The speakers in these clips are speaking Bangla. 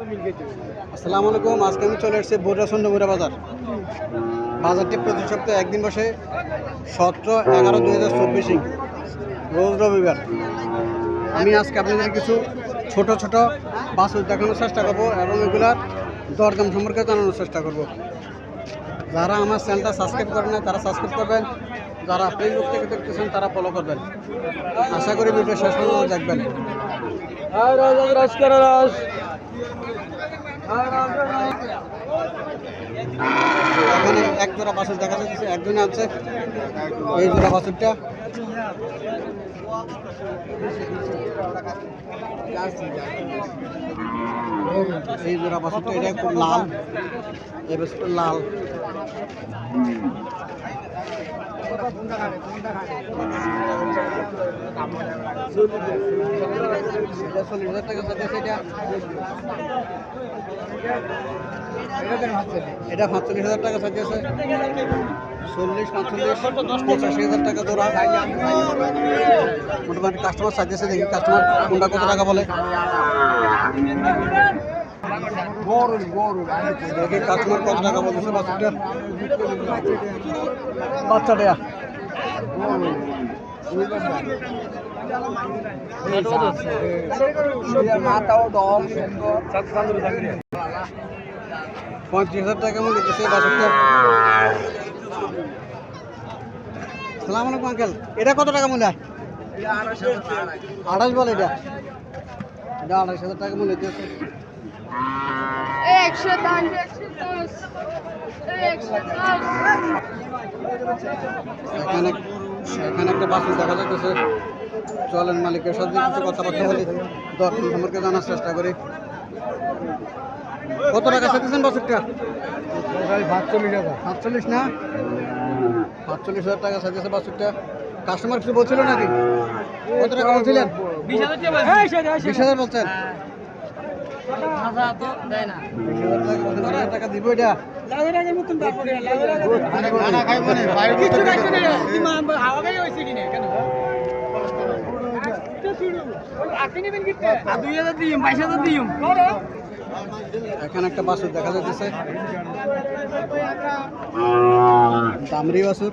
আসসালামু আলাইকুম, আজকে আমি চলে এসেছি বোরা সন্ধ্যপুরা বাজার। বাজারটি প্রতি সপ্তাহে একদিন বসে সতেরো এগারো দুই হাজার চব্বিশে রোজ রবিবার। আমি আজকে আপনাদের কিছু ছোট ছোট বাছুর দেখানোর চেষ্টা করব এবং এগুলার দরদাম সম্পর্কে জানানোর চেষ্টা করব। যারা আমার চ্যানেলটা সাবস্ক্রাইব করেন না তারা সাবস্ক্রাইব করবেন। যারা ফেসবুক থেকে দেখতেছেন, তারা ফলো করবেন। আশা করি ভিডিও শেষ পর্যন্ত দেখবেন। এখানে এক জোড়া দেখা যাচ্ছে একজনে আছে। এই জোড়া বাছুরটা এই জোড়া এটা লাল। এই লাল। এটা পাঁচচল্লিশ হাজার টাকা চাইতেছে চল্লিশ, পাঁচচল্লিশ, পঁচাশি হাজার টাকা জোড়া। মোটামুটি কাস্টমার চাইতেছে দেখি। কাস্টমার কোনটা কত টাকা বলে? কাস্টমার কত টাকা বলতেছে বাচ্চাটা। বাচ্চাটা পঁয়ত্রিশ হাজার টাকা মূল্য দিচ্ছে বাছরটা। সালাম আলাইকুম, আঙ্কেল। এটা কত টাকা মূল্য আড়াইশ বলে এটা। এটা আড়াইশ হাজার টাকা মূল্য দিয়েছে একশো দশ একশো দশ এখানে এখানে একটা বাছুর দেখা যাচ্ছে চলেন মালিকের সাথে কিছু কথাবার্তা বলি। দর সম্পর্কে জানার চেষ্টা করি। কত টাকা চাইতেছেন বাছুরটা? সাতচল্লিশ না? সাতচল্লিশ হাজার টাকা চাইতেছে বাছুরটা। কাস্টমার কিছু বলছিল নাকি? কত টাকা বলছিলেন? বিশ হাজার বলছেন? এখানে একটা বাছুর দেখা যাচ্ছে দামরি বাছুর।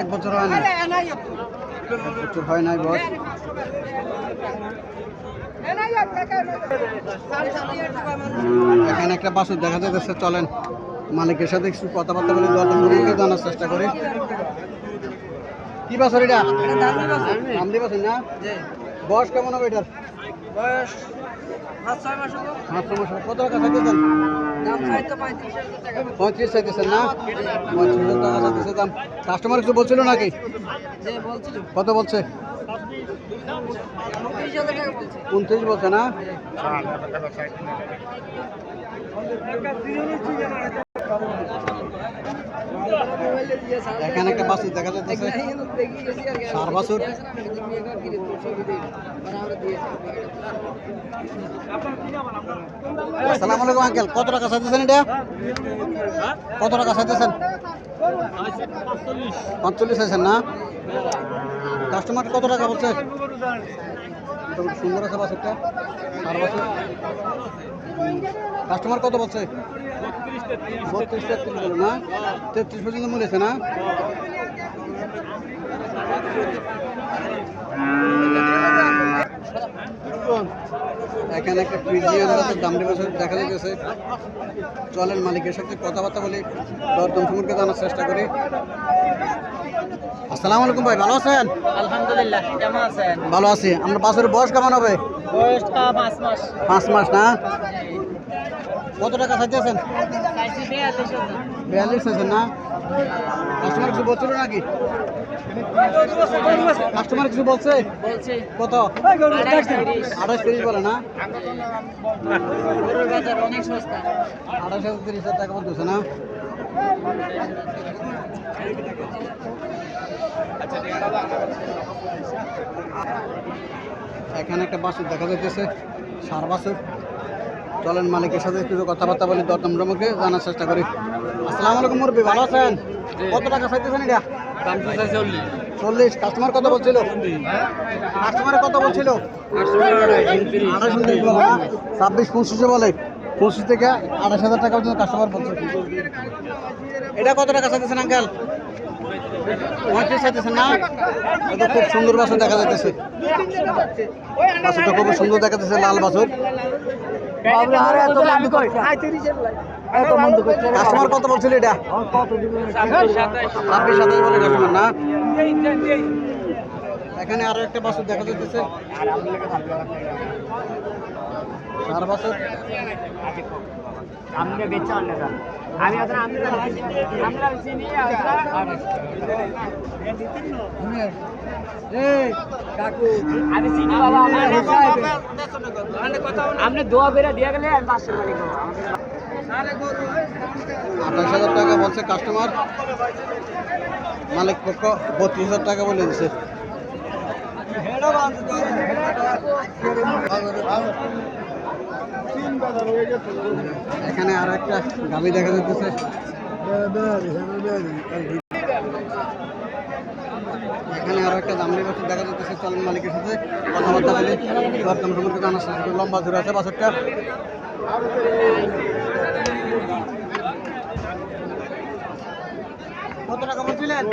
এক বছর হয় না। এক বছর হয় নাই বয়স এখানে একটা বাসুর দেখা যাচ্ছে চলেন। মালিকের সাথে কিছু কথাবার্তা বলে দরদাম করে জানার চেষ্টা করি। কি বাসর এটা? বাসুর। না? বয়স কেমন হবে এটার? পাঁচ মাস। কত টাকা চাইতেছেন? পঁয়ত্রিশ চাইতেছেন না? পঁয়ত্রিশ হাজার টাকা চাইতেছে দাম। কাস্টমার কিছু বলছিল নাকি? কত বলছে? উনত্রিশ বলছে। না? এখানে একটা বাসুর দেখা যাচ্ছে সার বাছুর আসসালামু আলাইকুম আঙ্কেল। কত টাকা চাইতেছেন এটা? কত টাকা চাইতেছেন? পঁয়তাল্লিশ আছেন না? কাস্টমার কত টাকা বলছে? মোটামুটি সুন্দর আছে বাছুরটা সার বাছুর কাস্টমার কত বলছে? বত্রিশ তেত্রিশ বলে না? তেত্রিশ পর্যন্ত মরেছে না? এখানে একটা ফ্রিজিয়ান দামড়ি বছর দেখা যাচ্ছে চলেন মালিকের সাথে কথাবার্তা বলি দরদাম সম্পর্কে জানার চেষ্টা করি। আসসালামু আলাইকুম ভাই ভালো আছেন? আলহামদুলিল্লাহ কেমন আছেন? ভালো আছি। আমরা বাসের বয়স কেমন হবে? বয়সটা পাঁচ মাস। পাঁচ মাস না? কত টাকা চাইতেছেন? বিয়াল্লিশ হাজার। বিয়াল্লিশ আছে না? কাস্টমার কিছু বলছিল নাকি? কাস্টমার কিছু বলছে? কত? আঠাশ তিরিশ। বলে না? আঠাশ তিরিশ হাজার টাকা বলতেছে না? এখানে একটা বাছুর দেখা যাইতেছে সার বাছুর। চলেন মালিকের সাথে কিছু কথাবার্তা বলি দরদাম রমকে জানার চেষ্টা করি। আসসালামু আলাইকুম মুরব্বী ভালো আছেন? কত টাকা চাইতেছেন এটা? চল্লিশ। কাস্টমার কত বলছিল? কাস্টমার কত বলছিল? উনত্রিশ ছাব্বিশ পঁচিশে বলে। পঁচিশ থেকে আঠাশ হাজার টাকা পর্যন্ত কাস্টমার বলছে। এটা কত টাকা চাইতেছেন আঙ্কেল না? খুব সুন্দর বাছুর দেখা যাইতেছে। খুব সুন্দর দেখা যাচ্ছে লাল বাছুর। কাস্টমার কত বলছিল এটা? ছাব্বিশ সাতাশ। বলে কাস্টমার না। এখানে আরও একটা বাছুর দেখা যাচ্ছে চার বছর? আমরা বেচা অন্য আমি আপনার আমরা চিনি বাবা দোয়া বেরা দিয়ে গেলে পাঁচশো আঠাশ হাজার টাকা বলছে কাস্টমার মালিক পক্ষ বত্রিশ হাজার টাকা বলে দিছে। এখানে আর একটা গাভি দেখা যাচ্ছে। এখানে আরও একটা দামড়ি বাছুর দেখা যাচ্ছে চলন মালিকের সাথে কথাবার্তা বলে। দরদাম সম্পর্কে করি। লম্বা জোরে আছে বাছুরটা। কত টাকা বলছিলেন?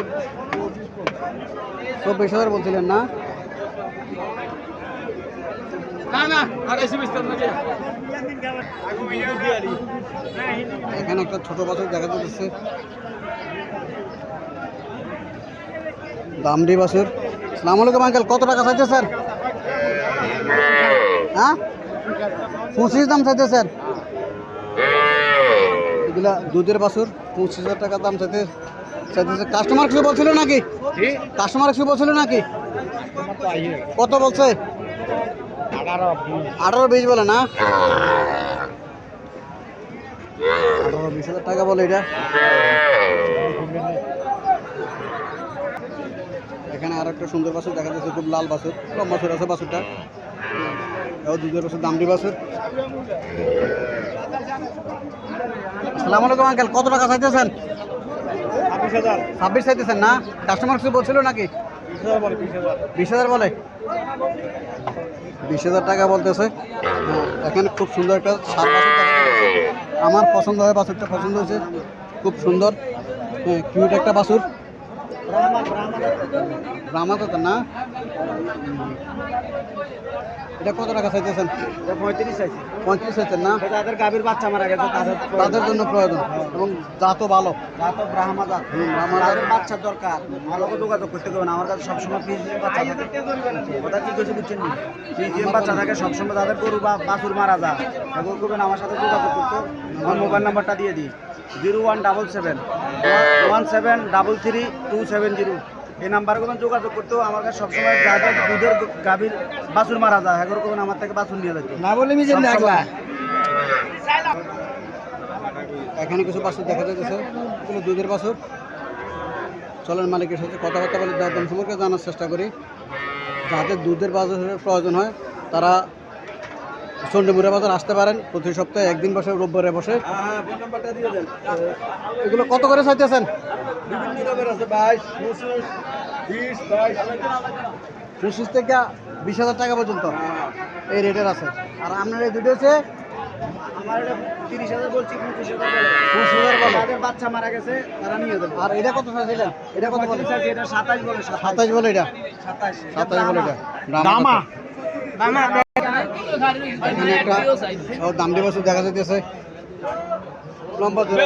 চব্বিশ হাজার বলছিলেন না? না না আড়াইশো বিশ টাকা এখানে একটা ছোট বাছুর দেখা যাচ্ছে। দামডি বাছুর সালাম আলাইকুম আঙ্কেল কত টাকা চাইছে স্যার? হ্যাঁ? পঁচিশ দাম চাইছে স্যার। এগুলা দুধের বাছুর পঁচিশ হাজার টাকা দাম চাইতে চাইতেছে। কাস্টমার কিছু বলছিল নাকি? কাস্টমার কিছু বলছিল নাকি? কত বলছে? আঠারো বিশ বলে না? আঠারো বিশ হাজার টাকা বলে এটা। এখানে আর একটা সুন্দর বাসুর দেখা যাচ্ছে খুব লাল বাসুর কম বাছুর আছে বাসুরটা এও দুধের বাছুর দামটি বাসুর আসসালামু আলাইকুম আঙ্কেল কত টাকা চাইতেছেন? ছাব্বিশ চাইতেছেন না? কাস্টমার কিছু বলছিল নাকি? বিশ হাজার বলে? বিশ হাজার টাকা বলতেছে। হ্যাঁ, এখানে খুব সুন্দর একটা যাচ্ছে। আমার পছন্দ হয় বাছুরটা পছন্দ হয়েছে খুব সুন্দর। হ্যাঁ কিউট একটা বাছুর। রামাদা না? এটা কত টাকা চাইতেছেন? পঁয়ত্রিশ আছে পঁয়ত্রিশ চাইতেন না? তাদের গাভীর বাচ্চা মারা গেছে তাদের তাদের জন্য প্রয়োজন এবং জাতও ভালো। তো ব্রাহ্মা জাত। তাদের বাচ্চার দরকার। আমাকে যোগাযোগ করতে হবে না আমার কাছে সবসময় পিজিএম বাচ্চা থাকে। কথা কি কিছু বুঝছেন পিজিএম বাচ্চা থাকে সবসময় তাদের গরু বা বাছুর মারা যায়। এখন করবেন আমার সাথে যোগাযোগ করতে আমার মোবাইল নাম্বারটা দিয়ে দিই। Zero one double seven one seven double three two seven zero. এই নাম্বারে কোনো যোগাযোগ করতেও আমার কাছে সবসময় যাদের দুধের গাভীর বাছুর মারা যায়। হ্যাঁ করবেন আমার থেকে বাছুর নিয়ে যেত। না বলে। এখানে কিছু বাছুর দেখা যাচ্ছে এগুলো দুধের বাছুর। চলেন মালিকের সাথে কথাবার্তা বলে দরদাম সম্পর্কে জানার চেষ্টা করি। যাদের দুধের বাজারের প্রয়োজন হয় তারা চন্ডীমুড়া বাজার আসতে পারেন। প্রতি সপ্তাহে একদিন বসে রোববারে বসে। হ্যাঁ ফোন নাম্বারটা দিয়ে দেন। এগুলো কত করে চাইতেছেন? বিভিন্ন রকমের আছে বাইশ পঁচিশ বিশ বাইশ। পঁচিশ থেকে বিশ হাজার টাকা পর্যন্ত এই রেটের আছে। আর আপনার এই দুটো হচ্ছে তিরিশ হাজার বলছি পঁচিশ হাজার বলে। পঁচিশ হাজার বলে। যাদের বাচ্চা মারা গেছে তারা নিয়ে যাবে। আর এটা কত চাইছিলেন এটা? কত বলে? আছে, এটা সাতাশ বলে সাতাইশ। বলে এটা? সাতাশ সাতাইশ বলে এটা। দামা এখানে একটা বছর দেখা যাইতেছে। লম্বা ধরে।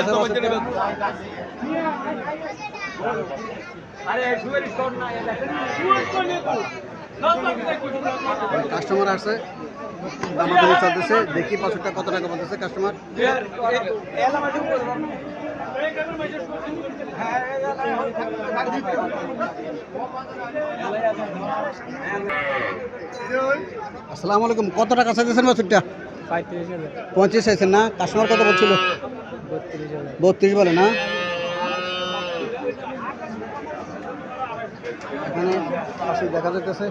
কাস্টমার আসছে। দামাদামি চলতেছে দেখি বছরটা কত টাকা বলতেছে কাস্টমার আসসালামু আলাইকুম। কত টাকা চাইতেছেন বছরটা? হাজার। পঁয়ত্রিশ চাইছেন না? কাস্টমার কত বলছিল? বত্রিশ বলে, না? এখানে দেখা যাইতেছে।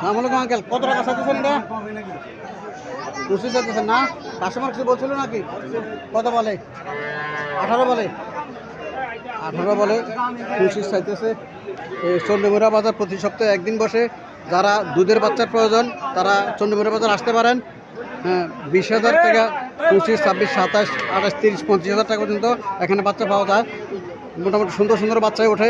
সালাম আঙ্কেল। কত টাকা চাইতেছেন না? বলছিল নাকি? কত বলে? আঠারো বলে। আঠারো বলে চাইতেছে। বাজার প্রতি সপ্তাহে একদিন বসে। যারা দুধের বাচ্চার প্রয়োজন, তারা চন্ডীমুড়া বাজার আসতে পারেন। বিশ হাজার টাকা পঁচিশ, ছাব্বিশ, সাতাশ, আঠাশ, তিরিশ, পঁচিশ হাজার টাকা পর্যন্ত এখানে বাচ্চা পাওয়া যায়। মোটামুটি সুন্দর সুন্দর বাচ্চাই ওঠে।